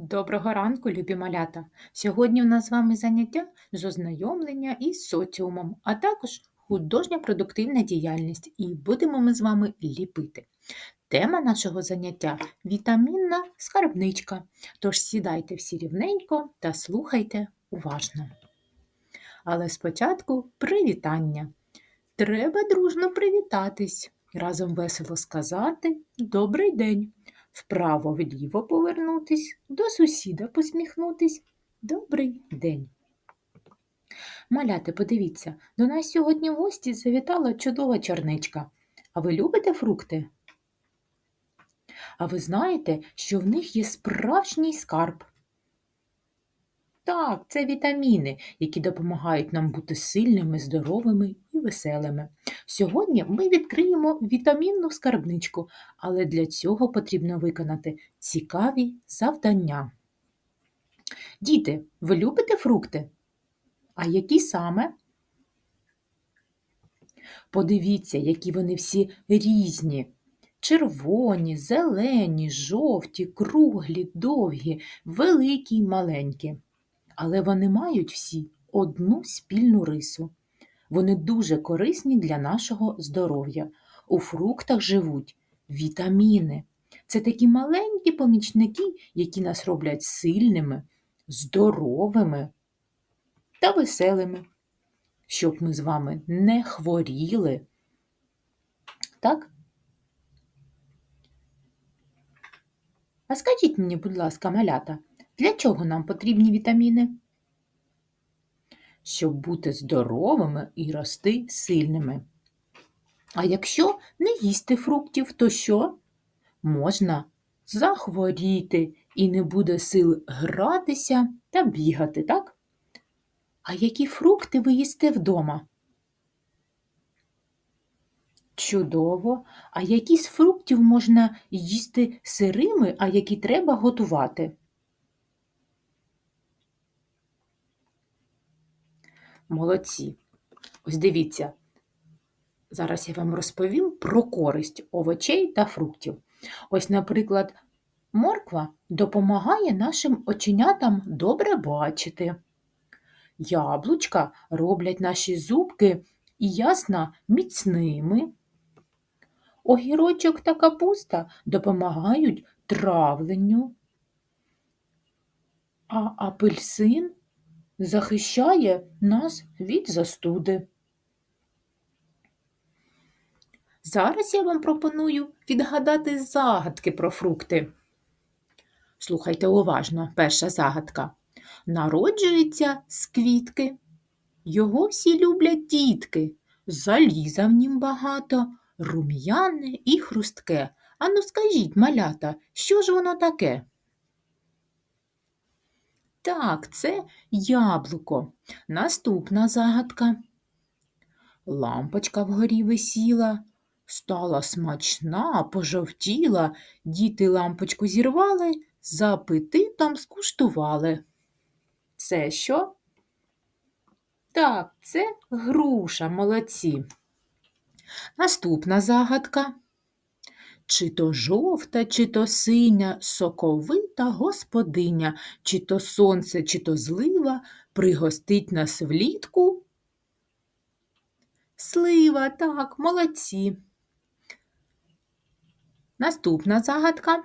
Доброго ранку, любі малята! Сьогодні у нас з вами заняття з ознайомлення із соціумом, а також художня продуктивна діяльність. І будемо ми з вами ліпити. Тема нашого заняття вітамінна скарбничка. Тож сідайте всі рівненько та слухайте уважно. Але спочатку привітання. Треба дружно привітатись, разом весело сказати Добрий день вправо вліво повернутись, до сусіда посміхнутись. Добрий день. Маляти, подивіться, до нас сьогодні в гості завітала чудова чорничка. А ви любите фрукти? А ви знаєте, що в них є справжній скарб? Так, це вітаміни, які допомагають нам бути сильними, здоровими веселими. Сьогодні ми відкриємо вітамінну скарбничку, але для цього потрібно виконати цікаві завдання. Діти, ви любите фрукти? А які саме? Подивіться, які вони всі різні. Червоні, зелені, жовті, круглі, довгі, великі й маленькі. Але вони мають всі одну спільну рису. Вони дуже корисні для нашого здоров'я. У фруктах живуть вітаміни. Це такі маленькі помічники, які нас роблять сильними, здоровими та веселими, щоб ми з вами не хворіли. Так? А скажіть мені, будь ласка, малята, для чого нам потрібні вітаміни? Щоб бути здоровими і рости сильними. А якщо не їсти фруктів, то що? Можна захворіти і не буде сил гратися та бігати, так? А які фрукти ви їсте вдома? Чудово! А які з фруктів можна їсти сирими, а які треба готувати? Молодці. Ось дивіться. Зараз я вам розповім про користь овочей та фруктів. Ось, наприклад, морква допомагає нашим оченятам добре бачити. Яблучка роблять наші зубки і ясно міцними. Огірочок та капуста допомагають травленню, а апельсин захищає нас від застуди. Зараз я вам пропоную відгадати загадки про фрукти. Слухайте уважно, перша загадка. Народжується з квітки. Його всі люблять дітки. Заліза в нім багато, рум'яне і хрустке. Ану, скажіть, малята, що ж воно таке? Так, це яблуко. Наступна загадка. Лампочка вгорі висіла, стала смачна, пожовтіла, діти лампочку зірвали, за апетитом скуштували. Це що? Так, це груша, молодці. Наступна загадка. Чи то жовта, чи то синя, соковита господиня, чи то сонце, чи то злива пригостить нас влітку. Слива, так, молодці. Наступна загадка.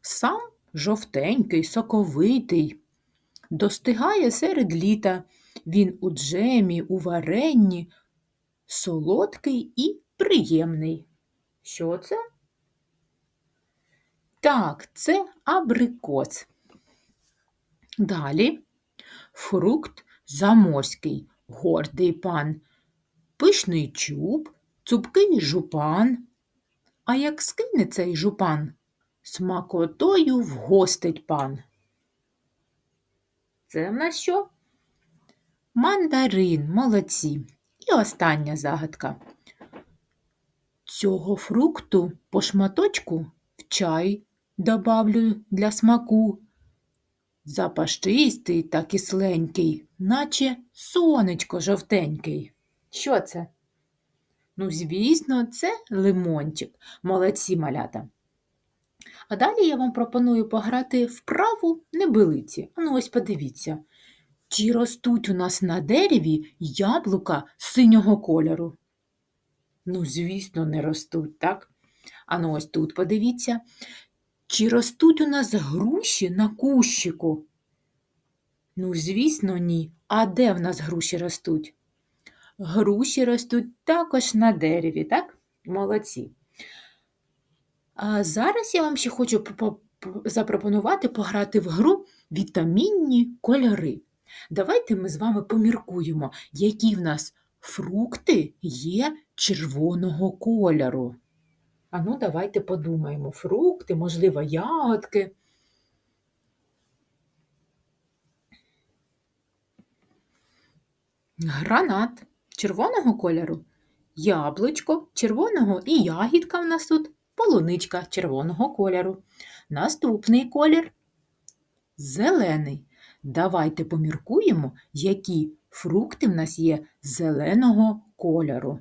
Сам жовтенький, соковитий, достигає серед літа. Він у джемі, у варенні, солодкий і приємний. Що це? Так, це абрикос. Далі фрукт заморський, гордий пан, пишний чуб, цупкий жупан. А як скине цей жупан, смакотою вгостить пан. Це в нас що? Мандарин, молодці. І остання загадка. Цього фрукту по шматочку в чай добавлю для смаку. Запашистий та кисленький, наче сонечко жовтенький. Що це? Ну, звісно, це лимончик. Молодці малята. А далі я вам пропоную пограти в праву небилиці. Ну ось подивіться. Чи ростуть у нас на дереві яблука синього кольору? Ну, звісно, не ростуть, так? А ну ось тут подивіться. Чи ростуть у нас груші на кущику? Ну, звісно, ні. А де в нас груші ростуть? Груші ростуть також на дереві, так? Молодці. А зараз я вам ще хочу запропонувати пограти в гру вітамінні кольори. Давайте ми з вами поміркуємо, які в нас фрукти є червоного кольору. А ну, давайте подумаємо. Фрукти, можливо, ягодки. Гранат червоного кольору, яблучко червоного і ягідка в нас тут полуничка червоного кольору. Наступний колір зелений. Давайте поміркуємо, які фрукти в нас є зеленого кольору.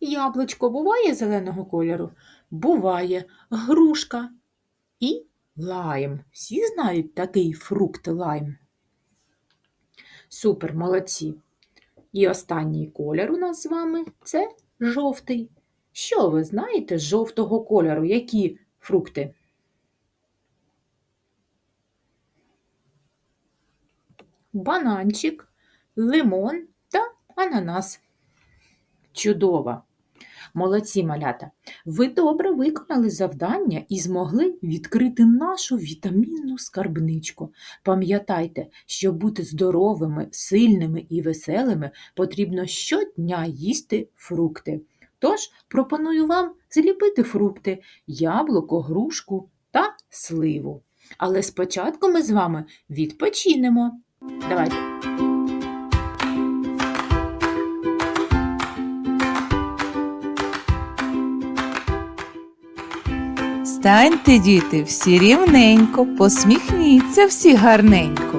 Яблучко буває зеленого кольору? Буває грушка і лайм. Всі знають такий фрукт лайм. Супер, молодці. І останній колір у нас з вами це жовтий. Що ви знаєте з жовтого кольору? Які фрукти? Бананчик, лимон та ананас. Чудово! Молодці малята! Ви добре виконали завдання і змогли відкрити нашу вітамінну скарбничку. Пам'ятайте, щоб бути здоровими, сильними і веселими, потрібно щодня їсти фрукти. Тож пропоную вам зліпити фрукти, яблуко, грушку та сливу. Але спочатку ми з вами відпочинемо. Давайте. Станьте, діти, всі рівненько, посміхніться всі гарненько.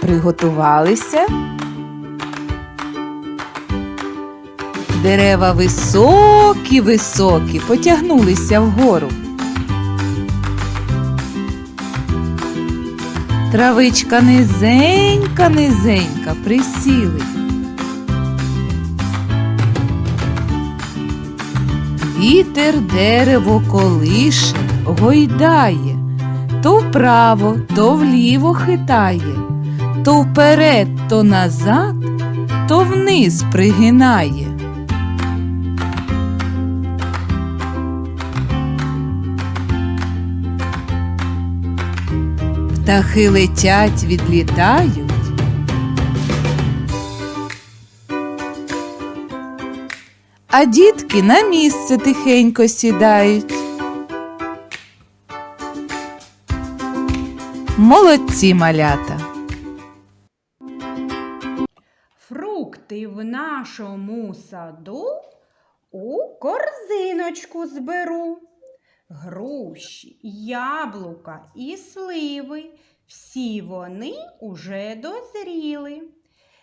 Приготувалися. Дерева високі, високі, потягнулися вгору. Травичка низенька, низенька, присіли. Вітер дерево колише, гойдає, то вправо, то вліво хитає, то вперед, то назад, то вниз пригинає. Птахи летять, відлітають. а дітки на місце тихенько сідають. Молодці малята. Фрукти в нашому саду у корзиночку зберу. Груші, яблука і сливи, всі вони уже дозріли.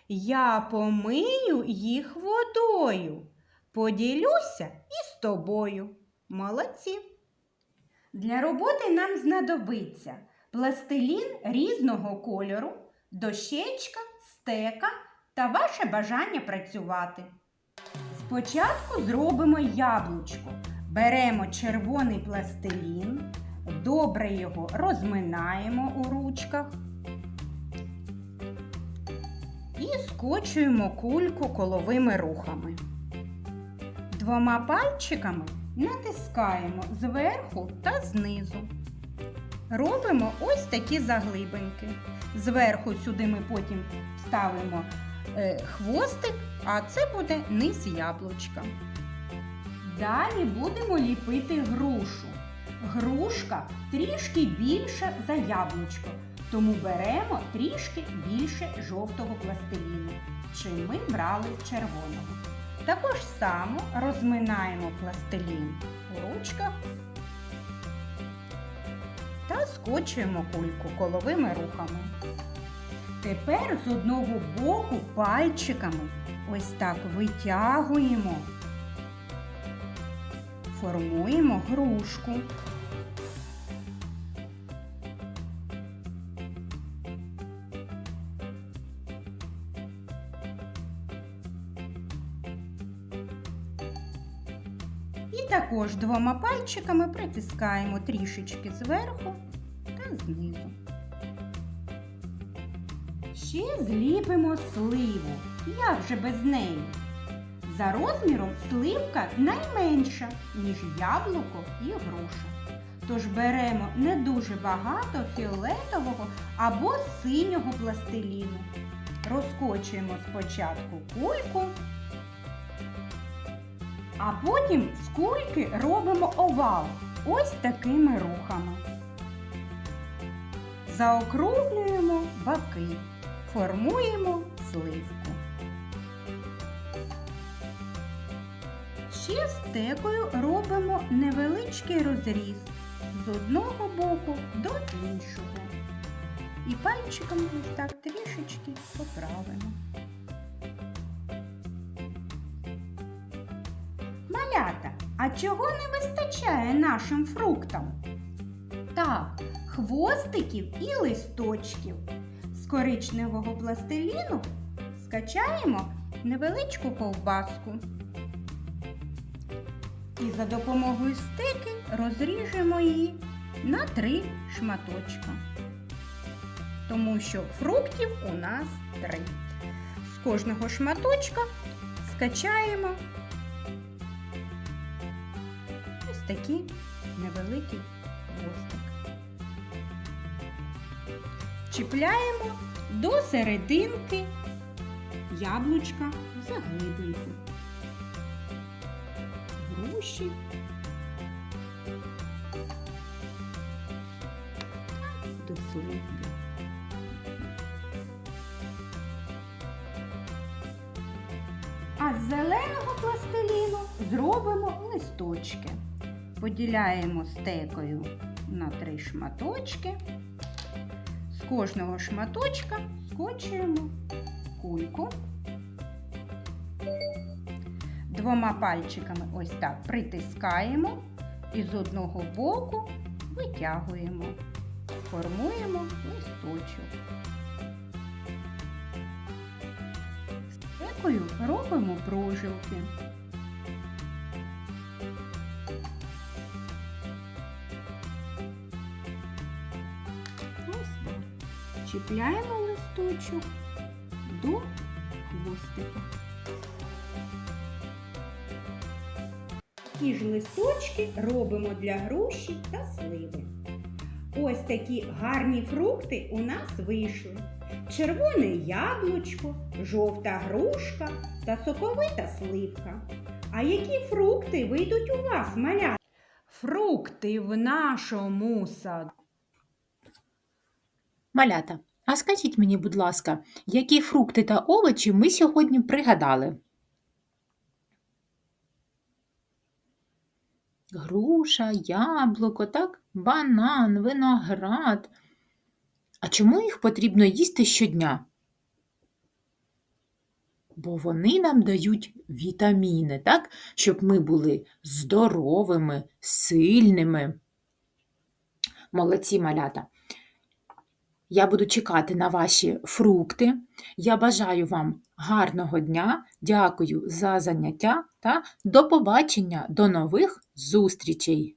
Я помию їх водою, поділюся із тобою. Молодці! Для роботи нам знадобиться пластилін різного кольору, дощечка, стека та ваше бажання працювати. Спочатку зробимо яблучко. Беремо червоний пластилін, добре його розминаємо у ручках і скочуємо кульку коловими рухами. Двома пальчиками натискаємо зверху та знизу. Робимо ось такі заглибинки. Зверху сюди ми потім ставимо е, хвостик, а це буде низ яблучка. Далі будемо ліпити грушу. Грушка трішки більша за яблучко, тому беремо трішки більше жовтого пластиліну, чим ми брали червоного. Також само розминаємо пластилін у ручках та скочуємо кульку коловими рухами. Тепер з одного боку пальчиками ось так витягуємо формуємо грушку. І також двома пальчиками притискаємо трішечки зверху та знизу. Ще зліпимо сливу. Як же без неї? За розміром сливка найменша, ніж яблуко і груша. Тож беремо не дуже багато фіолетового або синього пластиліну. Розкочуємо спочатку кульку, а потім з кульки робимо овал ось такими рухами. Заокруглюємо боки, формуємо сливку. Ще стекою робимо невеличкий розріз з одного боку до іншого. І пальчиком ось так трішечки поправимо. Малята, а чого не вистачає нашим фруктам? Так, хвостиків і листочків. З коричневого пластиліну скачаємо невеличку ковбаску. І за допомогою стеки розріжемо її на три шматочка. Тому що фруктів у нас три. З кожного шматочка скачаємо ось такий невеликий хвостик. Чіпляємо до серединки яблучка в заглибинку. Груші. До сливки. А з зеленого пластиліну зробимо листочки. Поділяємо стекою на три шматочки. З кожного шматочка скочуємо кульку. Двома пальчиками ось так притискаємо і з одного боку витягуємо, формуємо листочок. Стекою робимо прожилки. Ось. Чіпляємо листочок до хвостика. Ті ж листочки робимо для груші та сливи. Ось такі гарні фрукти у нас вийшли. Червоне яблучко, жовта грушка та соковита сливка. А які фрукти вийдуть у вас, маля? Фрукти в нашому саду. Малята, а скажіть мені, будь ласка, які фрукти та овочі ми сьогодні пригадали? Груша, яблуко, так? банан, виноград. А чому їх потрібно їсти щодня? Бо вони нам дають вітаміни, так? Щоб ми були здоровими, сильними. Молодці малята. Я буду чекати на ваші фрукти. Я бажаю вам гарного дня. Дякую за заняття та до побачення, до нових зустрічей!